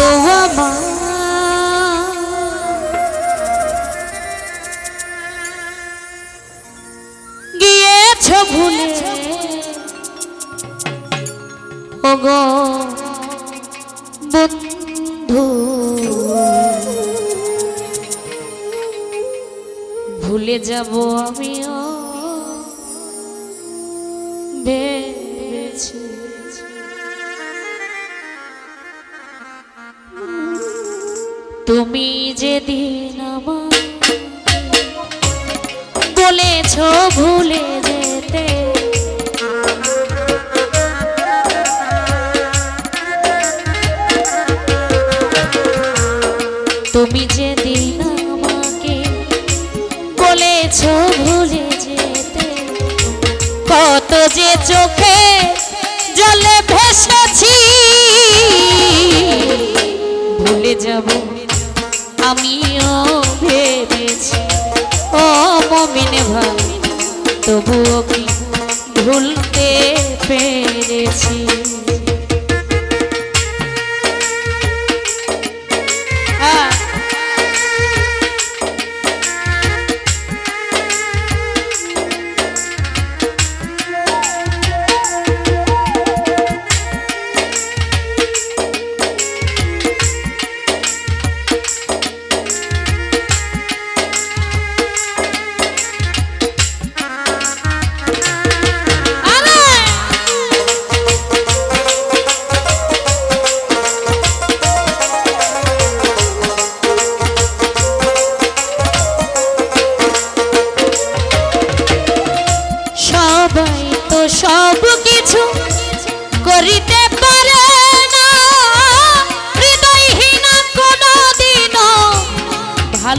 তো গিয়েছ ভুলে। ওগো বন্ধু ভুলে যাব আমিও। তুমি যেদিন আমার বলেছ ভুলে যেতে, তুমি যেদিন আমাকে বলেছ ভুলে যেতে, কত যে চোখে আমিও ভেবেছি ও মমিন ভাই তবুও কি ভুলতে পেরেছি?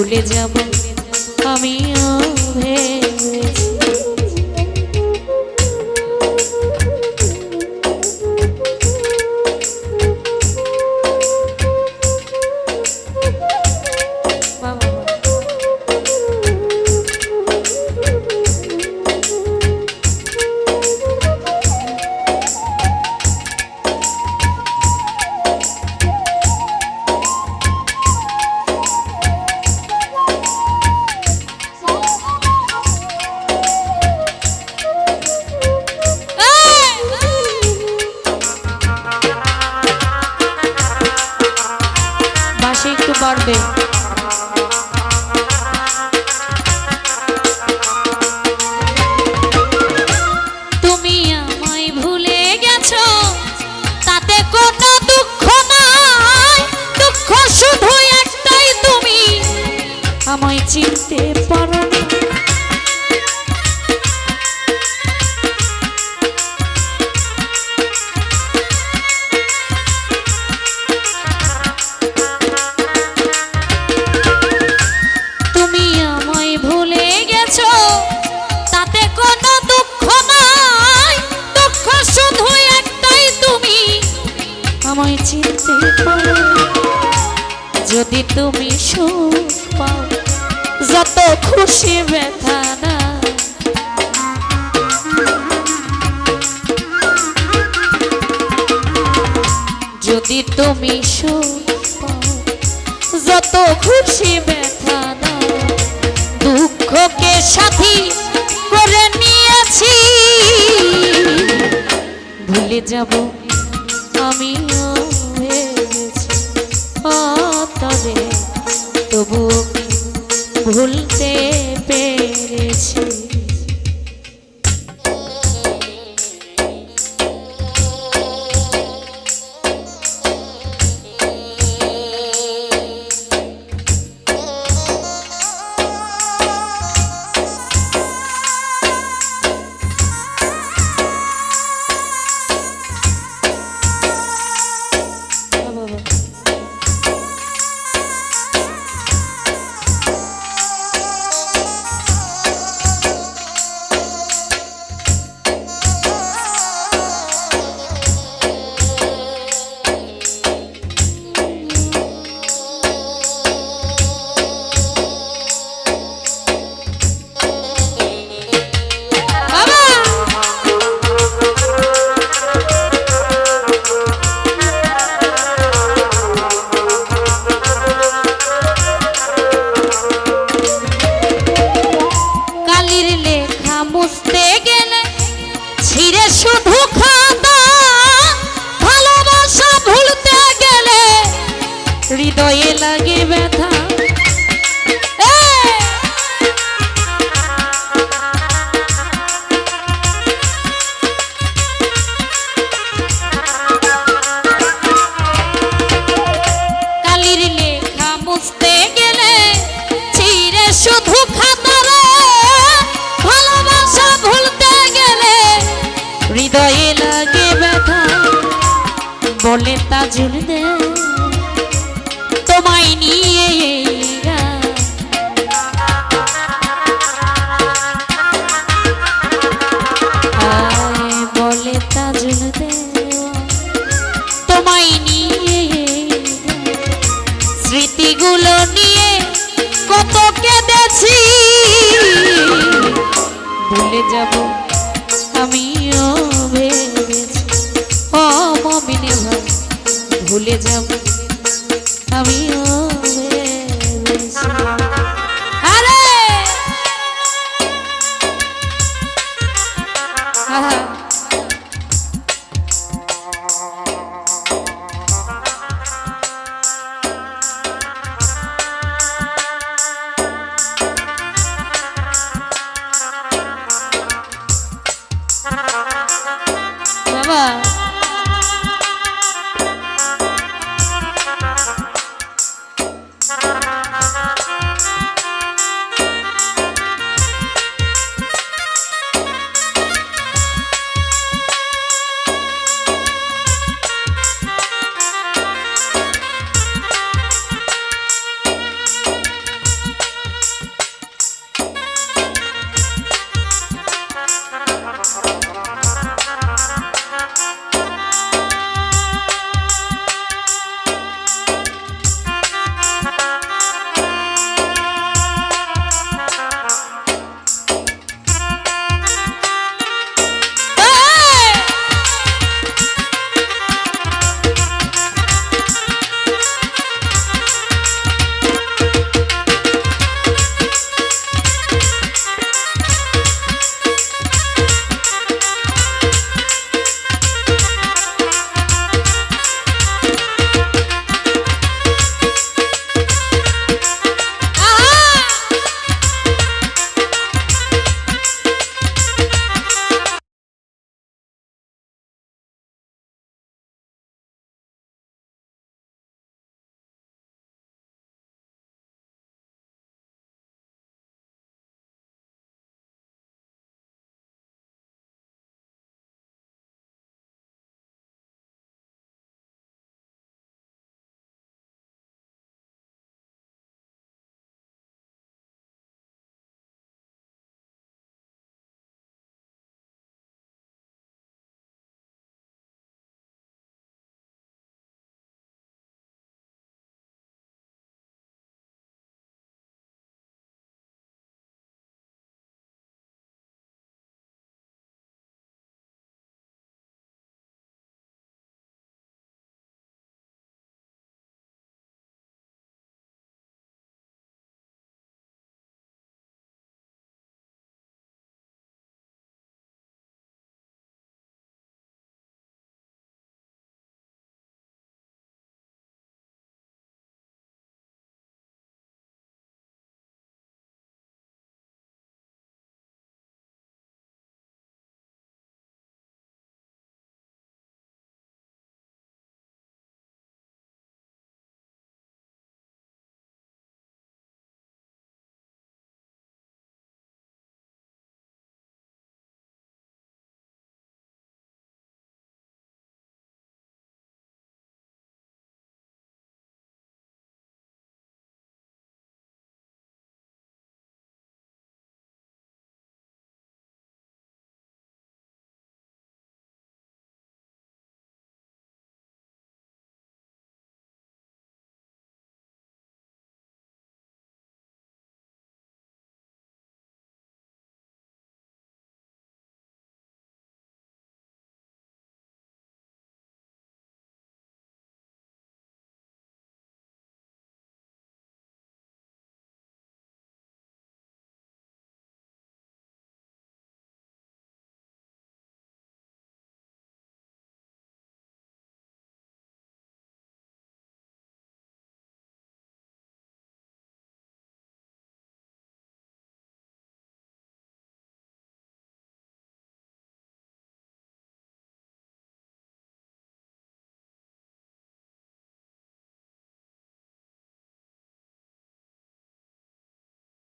ভুলে যাব আমিও তুমি সুখ পাও, যত খুশি ব্যথা না। যদি তুমি সুখ যত খুশি ব্যথা না। দুঃখকে সাথী করে নিয়েছি। ভুলে যাব আমিও যাব। আমিও ভেবেছি অমমিনে ভাই ভুলে যাব। আমিও